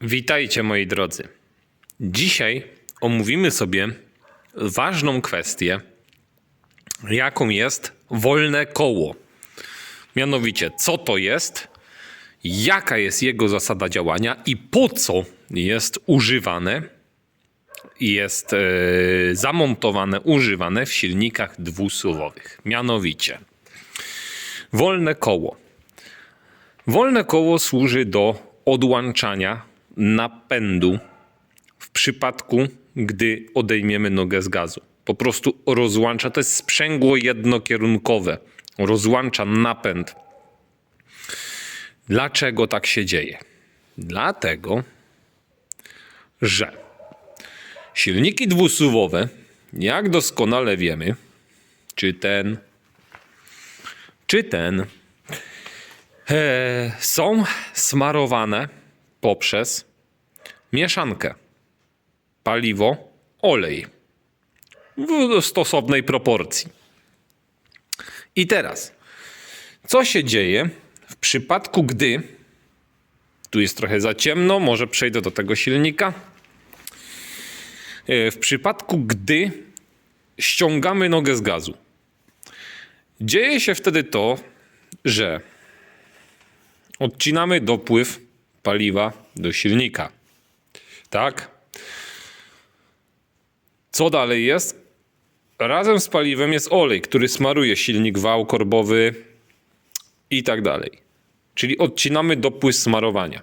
Witajcie moi drodzy. Dzisiaj omówimy sobie ważną kwestię, jaką jest wolne koło. Mianowicie, co to jest, jaka jest jego zasada działania i po co jest używane, jest e, zamontowane, używane w silnikach dwusuwowych. Mianowicie, wolne koło. Wolne koło służy do odłączania napędu w przypadku, gdy odejmiemy nogę z gazu. Po prostu rozłącza, to jest sprzęgło jednokierunkowe, rozłącza napęd. Dlaczego tak się dzieje? Dlatego, że silniki dwusuwowe, jak doskonale wiemy, czy ten, czy ten, e, są smarowane poprzez mieszankę paliwo, olej w stosownej proporcji. I teraz, co się dzieje w przypadku, gdy tu jest trochę za ciemno, może przejdę do tego silnika. E, W przypadku, gdy ściągamy nogę z gazu, dzieje się wtedy to, że odcinamy dopływ paliwa do silnika. Tak? Co dalej jest? Razem z paliwem jest olej, który smaruje silnik, wał korbowy i tak dalej. Czyli odcinamy dopływ smarowania.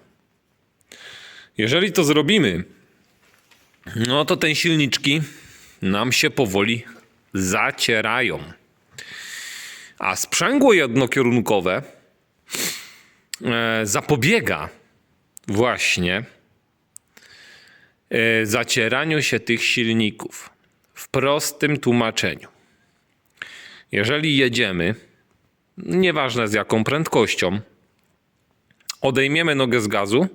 Jeżeli to zrobimy, no to te silniczki nam się powoli zacierają. A sprzęgło jednokierunkowe e, zapobiega właśnie zacieraniu się tych silników. W prostym tłumaczeniu. Jeżeli jedziemy, nieważne z jaką prędkością, odejmiemy nogę z gazu,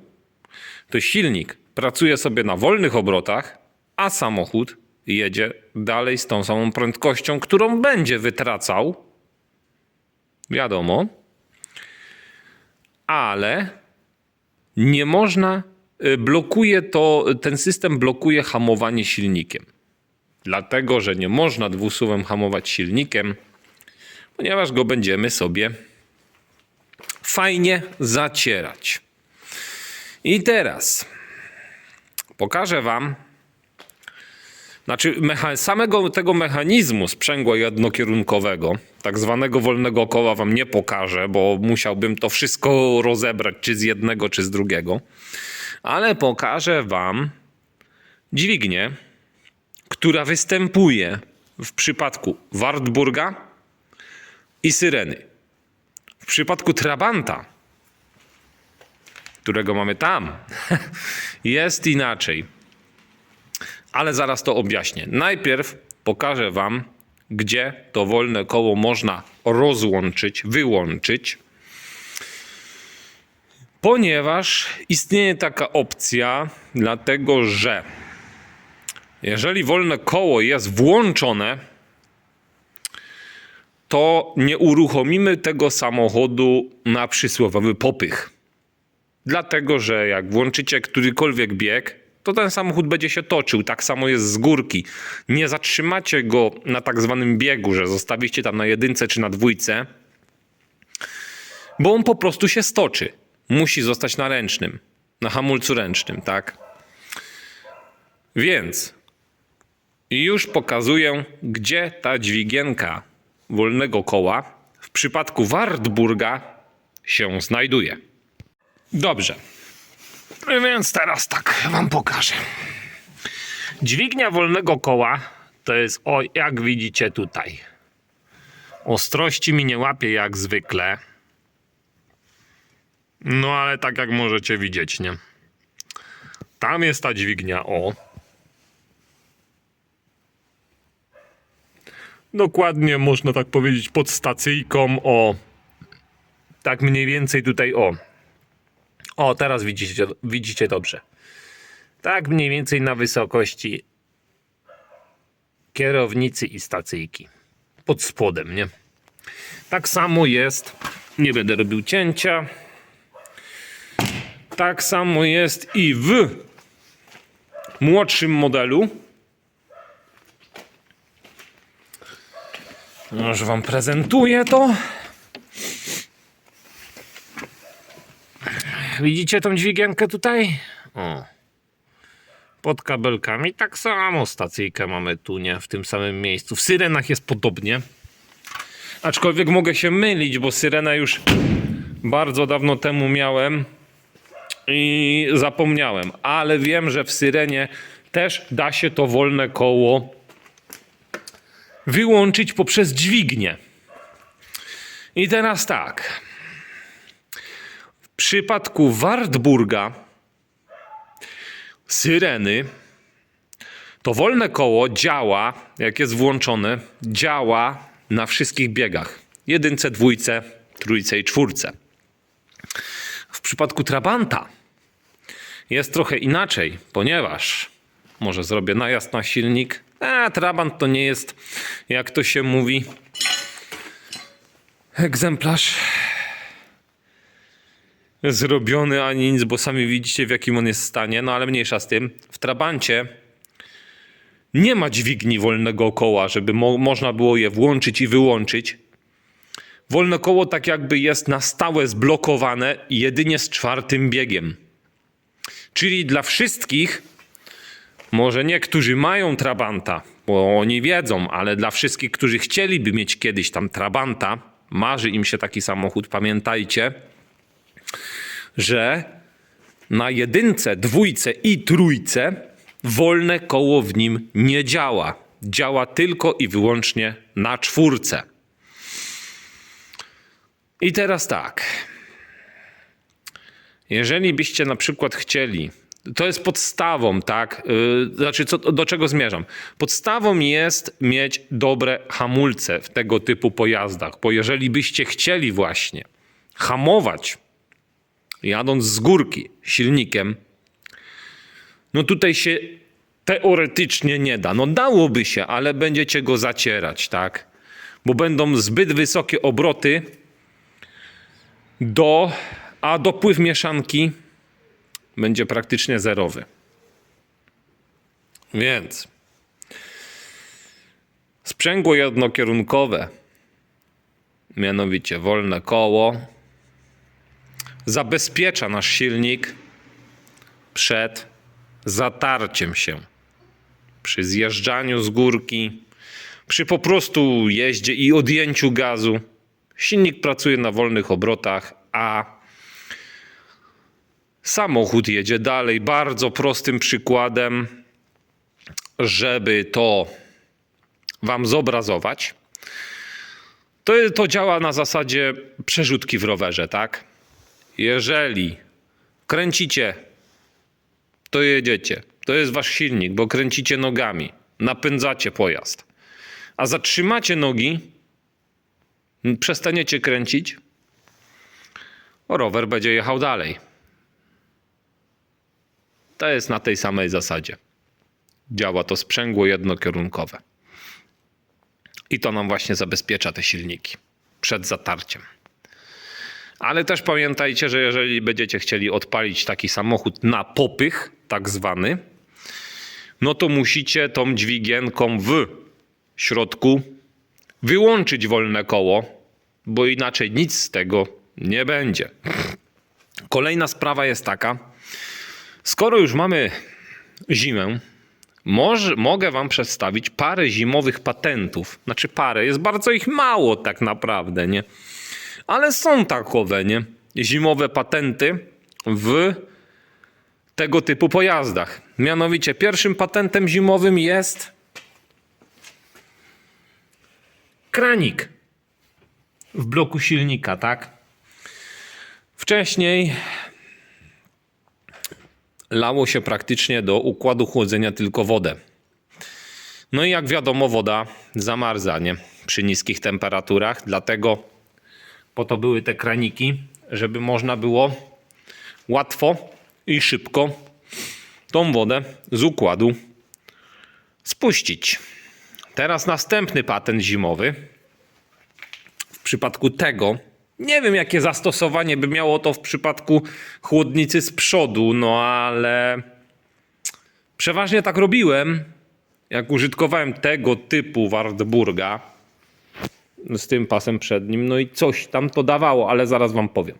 to silnik pracuje sobie na wolnych obrotach, a samochód jedzie dalej z tą samą prędkością, którą będzie wytracał. Wiadomo, ale nie można, blokuje to, ten system blokuje hamowanie silnikiem. Dlatego, że nie można dwusuwem hamować silnikiem, ponieważ go będziemy sobie fajnie zacierać. I teraz pokażę Wam, znaczy samego tego mechanizmu sprzęgła jednokierunkowego, tak zwanego wolnego koła Wam nie pokażę, bo musiałbym to wszystko rozebrać, czy z jednego, czy z drugiego, ale pokażę Wam dźwignię, która występuje w przypadku Wartburga i Syreny. W przypadku Trabanta, którego mamy tam, jest inaczej. Ale zaraz to objaśnię. Najpierw pokażę Wam, gdzie to wolne koło można rozłączyć, wyłączyć. Ponieważ istnieje taka opcja, dlatego że jeżeli wolne koło jest włączone, to nie uruchomimy tego samochodu na przysłowiowy popych. Dlatego, że jak włączycie którykolwiek bieg, to ten samochód będzie się toczył. Tak samo jest z górki. Nie zatrzymacie go na tak zwanym biegu, że zostawicie tam na jedynce czy na dwójce, bo on po prostu się stoczy. Musi zostać na ręcznym, na hamulcu ręcznym, tak? Więc już pokazuję, gdzie ta dźwigienka wolnego koła w przypadku Wartburga się znajduje. Dobrze. Więc teraz tak wam pokażę. Dźwignia wolnego koła to jest, o jak widzicie tutaj. Ostrości mi nie łapie jak zwykle. No ale tak jak możecie widzieć, nie? Tam jest ta dźwignia, o. Dokładnie można tak powiedzieć pod stacyjką, o. Tak mniej więcej tutaj, o. O, teraz widzicie, widzicie dobrze. Tak mniej więcej na wysokości kierownicy i stacyjki. Pod spodem, nie? Tak samo jest. Nie będę robił cięcia. Tak samo jest i w młodszym modelu. Już Wam prezentuję to. Widzicie tą dźwigienkę tutaj? O. Pod kabelkami. Tak samo stacyjkę mamy tu, nie? W tym samym miejscu. W syrenach jest podobnie. Aczkolwiek mogę się mylić, bo syrenę już bardzo dawno temu miałem i zapomniałem. Ale wiem, że w syrenie też da się to wolne koło wyłączyć poprzez dźwignię. I teraz tak. W przypadku Wartburga syreny to wolne koło działa, jak jest włączone, działa na wszystkich biegach. Jedynce, dwójce, trójce i czwórce. W przypadku Trabanta jest trochę inaczej, ponieważ może zrobię najazd na silnik. A Trabant to nie jest, jak to się mówi, egzemplarz zrobiony ani nic, bo sami widzicie w jakim on jest stanie, no ale mniejsza z tym. W Trabancie nie ma dźwigni wolnego koła, żeby mo można było je włączyć i wyłączyć. Wolne koło tak jakby jest na stałe zblokowane jedynie z czwartym biegiem. Czyli dla wszystkich, może niektórzy mają Trabanta, bo oni wiedzą, ale dla wszystkich, którzy chcieliby mieć kiedyś tam Trabanta, marzy im się taki samochód, pamiętajcie, że na jedynce, dwójce i trójce wolne koło w nim nie działa. Działa tylko i wyłącznie na czwórce. I teraz tak. Jeżeli byście na przykład chcieli, to jest podstawą, tak? Yy, znaczy, co, do czego zmierzam? Podstawą jest mieć dobre hamulce w tego typu pojazdach, bo jeżeli byście chcieli właśnie hamować jadąc z górki silnikiem, no tutaj się teoretycznie nie da. No dałoby się, ale będziecie go zacierać, tak? Bo będą zbyt wysokie obroty do, a dopływ mieszanki będzie praktycznie zerowy. Więc sprzęgło jednokierunkowe, mianowicie wolne koło, zabezpiecza nasz silnik przed zatarciem się. Przy zjeżdżaniu z górki, przy po prostu jeździe i odjęciu gazu. Silnik pracuje na wolnych obrotach, a samochód jedzie dalej. Bardzo prostym przykładem, żeby to Wam zobrazować. To, to działa na zasadzie przerzutki w rowerze, tak? Jeżeli kręcicie, to jedziecie. To jest wasz silnik, bo kręcicie nogami, napędzacie pojazd. A zatrzymacie nogi, przestaniecie kręcić, rower będzie jechał dalej. To jest na tej samej zasadzie. Działa to sprzęgło jednokierunkowe. I to nam właśnie zabezpiecza te silniki przed zatarciem. Ale też pamiętajcie, że jeżeli będziecie chcieli odpalić taki samochód na popych, tak zwany, no to musicie tą dźwigienką w środku wyłączyć wolne koło, bo inaczej nic z tego nie będzie. Kolejna sprawa jest taka, skoro już mamy zimę, może, mogę Wam przedstawić parę zimowych patentów. Znaczy parę, jest bardzo ich mało tak naprawdę, nie? ale są takowe, nie? Zimowe patenty w tego typu pojazdach. Mianowicie pierwszym patentem zimowym jest kranik w bloku silnika, tak? Wcześniej lało się praktycznie do układu chłodzenia tylko wodę. No i jak wiadomo, woda zamarza nie? przy niskich temperaturach, dlatego po to były te kraniki, żeby można było łatwo i szybko tą wodę z układu spuścić. Teraz następny patent zimowy. W przypadku tego Nie wiem, jakie zastosowanie by miało to w przypadku chłodnicy z przodu, no ale przeważnie tak robiłem, jak użytkowałem tego typu Wartburga z tym pasem przednim, no i coś tam to dawało, ale zaraz wam powiem.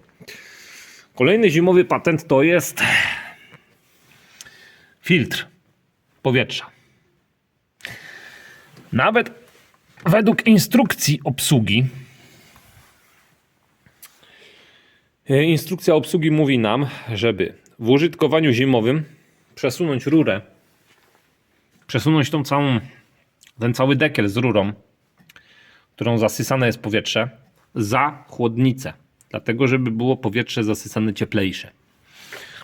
Kolejny zimowy patent to jest filtr powietrza. Nawet według instrukcji obsługi, e, instrukcja obsługi mówi nam, żeby w użytkowaniu zimowym przesunąć rurę, przesunąć tą całą, ten cały dekiel z rurą, którą zasysane jest powietrze, za chłodnicę. Dlatego, żeby było powietrze zasysane cieplejsze.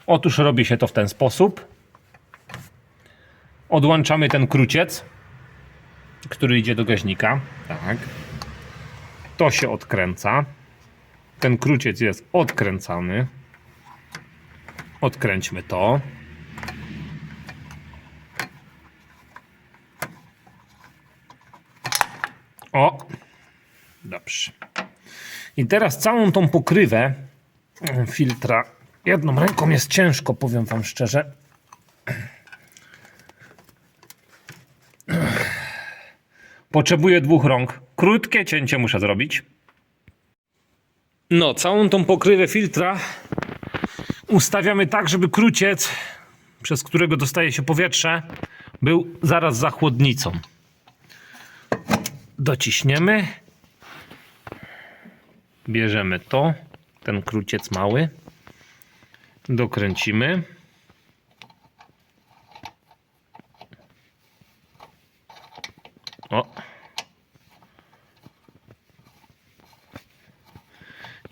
Otóż robi się to w ten sposób. Odłączamy ten kruciec, który idzie do gaźnika. Tak. To się odkręca. Ten kruciec jest odkręcany. Odkręćmy to. O! Dobrze. I teraz całą tą pokrywę mm, filtra. Jedną ręką jest ciężko, powiem Wam szczerze. Potrzebuję dwóch rąk. Krótkie cięcie muszę zrobić. No, całą tą pokrywę filtra ustawiamy tak, żeby kruciec, przez którego dostaje się powietrze, był zaraz za chłodnicą. Dociśniemy. Bierzemy to, ten kruciec mały. Dokręcimy.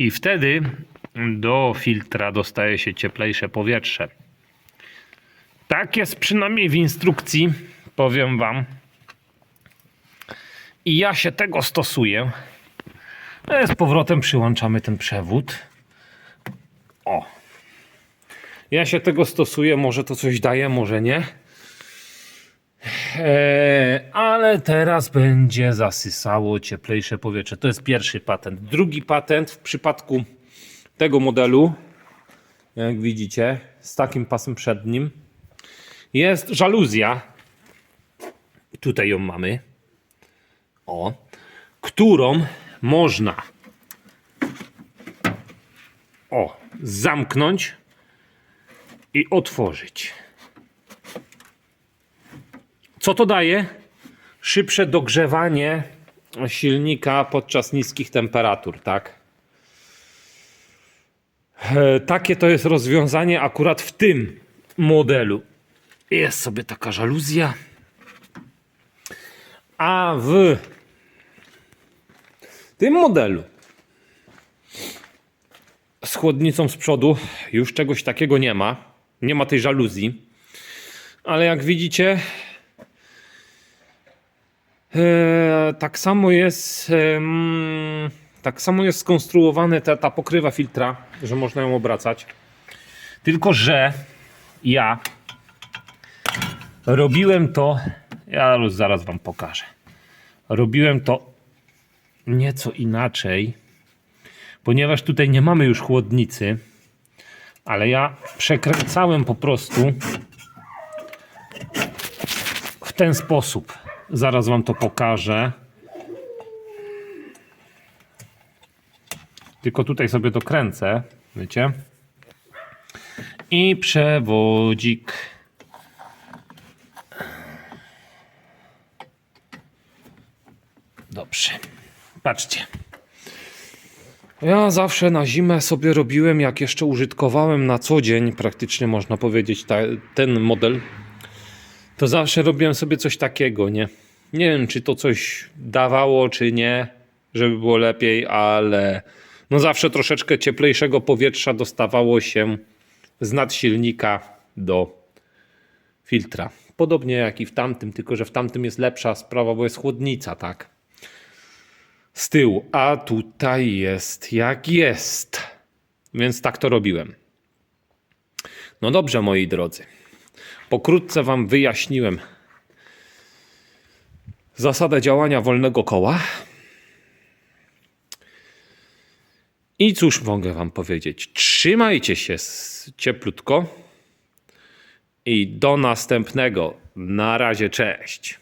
I wtedy do filtra dostaje się cieplejsze powietrze. Tak jest przynajmniej w instrukcji, powiem Wam. I ja się tego stosuję. No, Z powrotem przyłączamy ten przewód. O. Ja się tego stosuję, może to coś daje, może nie. Eee, ale teraz będzie zasysało cieplejsze powietrze. To jest pierwszy patent. Drugi patent w przypadku tego modelu, jak widzicie, z takim pasem przednim, jest żaluzja. Tutaj ją mamy. O, którą można o, zamknąć i otworzyć. Co to daje? Szybsze dogrzewanie silnika podczas niskich temperatur, tak? E, Takie to jest rozwiązanie akurat w tym modelu. Jest sobie taka żaluzja. A w tym modelu z chłodnicą z przodu już czegoś takiego nie ma. Nie ma tej żaluzji. Ale jak widzicie, tak samo jest em, tak samo jest skonstruowana ta, ta pokrywa filtra, że można ją obracać. Tylko, że ja robiłem to, ja już zaraz wam pokażę. Robiłem to nieco inaczej, ponieważ tutaj nie mamy już chłodnicy, ale ja przekręcałem po prostu w ten sposób. Zaraz wam to pokażę. Tylko tutaj sobie dokręcę, wiecie? I przewodzik. Dobrze. Patrzcie. Ja zawsze na zimę sobie robiłem, jak jeszcze użytkowałem na co dzień, praktycznie można powiedzieć, ta, ten model, to zawsze robiłem sobie coś takiego, nie? Nie wiem, czy to coś dawało, czy nie, żeby było lepiej, ale no zawsze troszeczkę cieplejszego powietrza dostawało się z nadsilnika do filtra. Podobnie jak i w tamtym, tylko że w tamtym jest lepsza sprawa, bo jest chłodnica, tak? Z tyłu, a tutaj jest jak jest. Więc tak to robiłem. No dobrze, moi drodzy. Pokrótce Wam wyjaśniłem zasadę działania wolnego koła. I cóż mogę wam powiedzieć? Trzymajcie się cieplutko i do następnego. Na razie, cześć.